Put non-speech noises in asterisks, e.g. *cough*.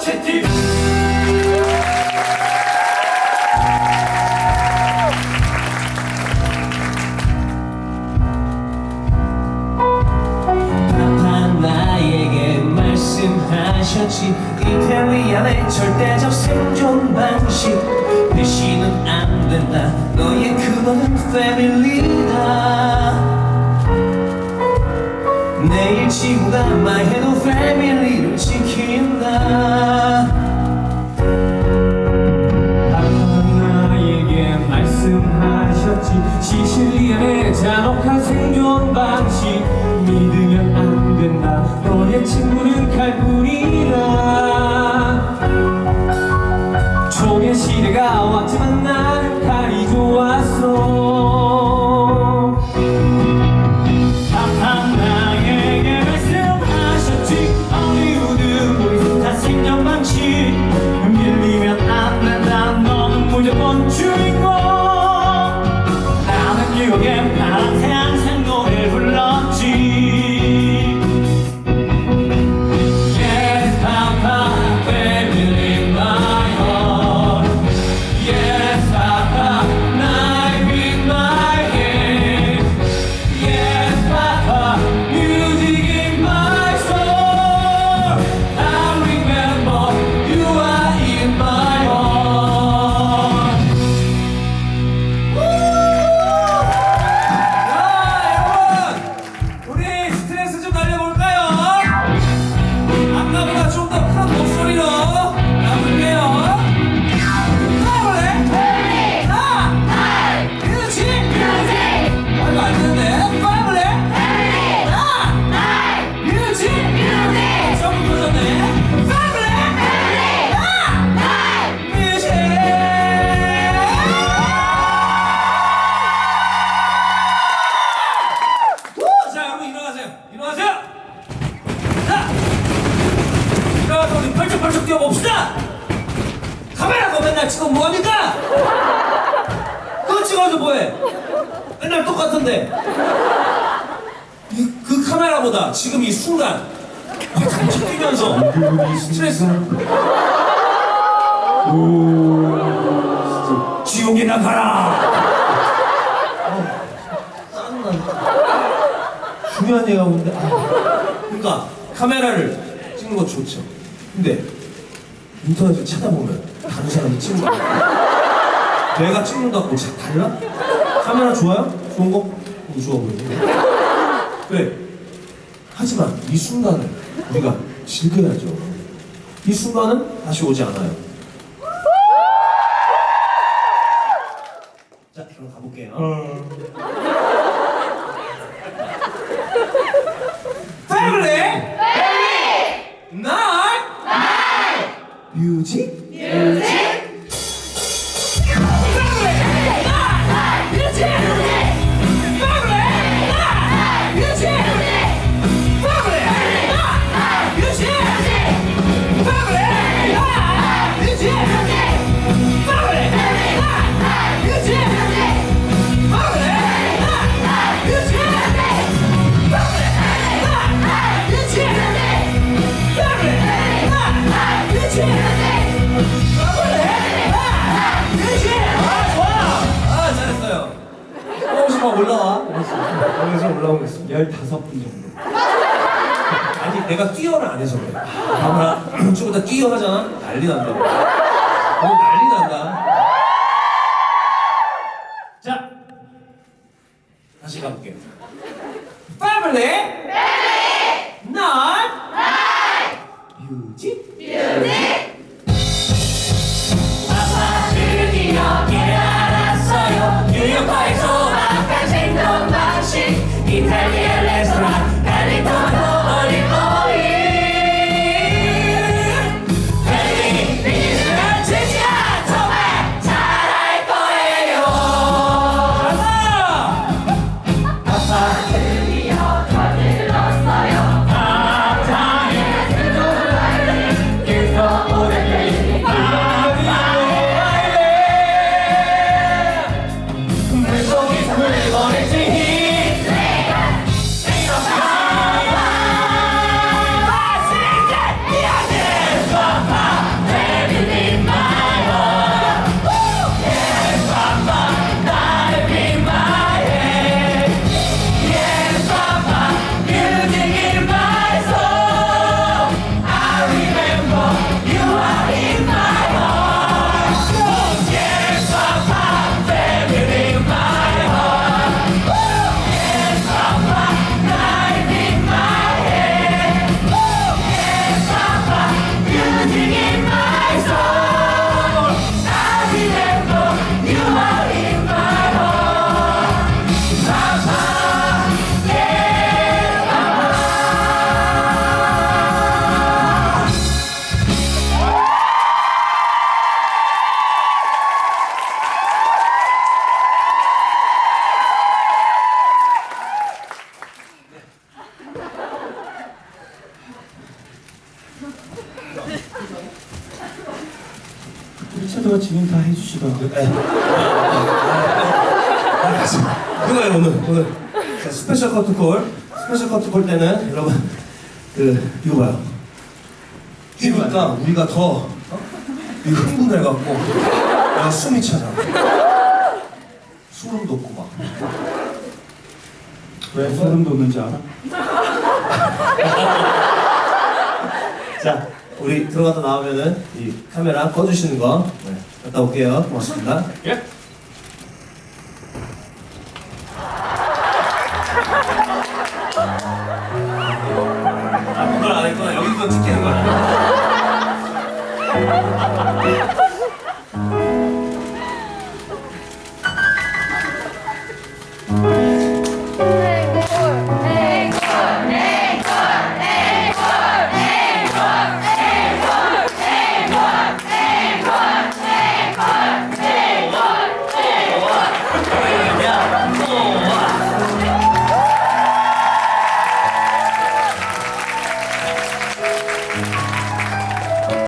채팅 말씀하셨지. 이탈리안의 절대적 생존 방식. 배신은 안 된다. 너의 그거는 패밀리다. 내일 지구가 망해도 패밀리를 지킨 뛰어봅시다. 카메라가 맨날 지금 뭐합니까? 그거 찍어서 뭐해? 맨날 똑같은데. 이, 그 카메라보다 지금 이 순간 같이 뛰면서 스트레스. 지옥이나 가라. 중요한 얘기가 오는데 아. 그러니까 카메라를 찍는 거 좋죠 근데 인터넷을 찾아보면 다른 사람이 찍는 거 내가 찍는 거하고 자- 달라? 카메라 좋아요? 좋은 거? 너무 좋아 보이네 왜? 하지만 이 순간을 우리가 즐겨야죠 이 순간은 다시 오지 않아요 자 그럼 가볼게요 패밀리 나이 뮤직 아좋 올라와. 여기서 올라오고 있어 15분 정도 아니 내가 뛰어를 안 해서 그래 아무나 더 뛰어 하잖아. 난리 난다고 오늘 난리 난다 in 리차드가 지금 다 해주시던데. 네. 그거예요 오늘 오늘 자, 스페셜 커트콜 스페셜 커트콜 때는 여러분 그 이거 봐요 뛰니까 우리가 더 어? 이 흥분해갖고 내가 숨이 차잖아 소름 돋고 막 왜 소름 돋는지 알아? *laughs* 자, 우리 들어갔다 나오면은 이 카메라 꺼주시는 거 네. 갔다 올게요. 고맙습니다. 예? 아, 그걸 안 했구나. 여기서 찍히는 거야. *laughs*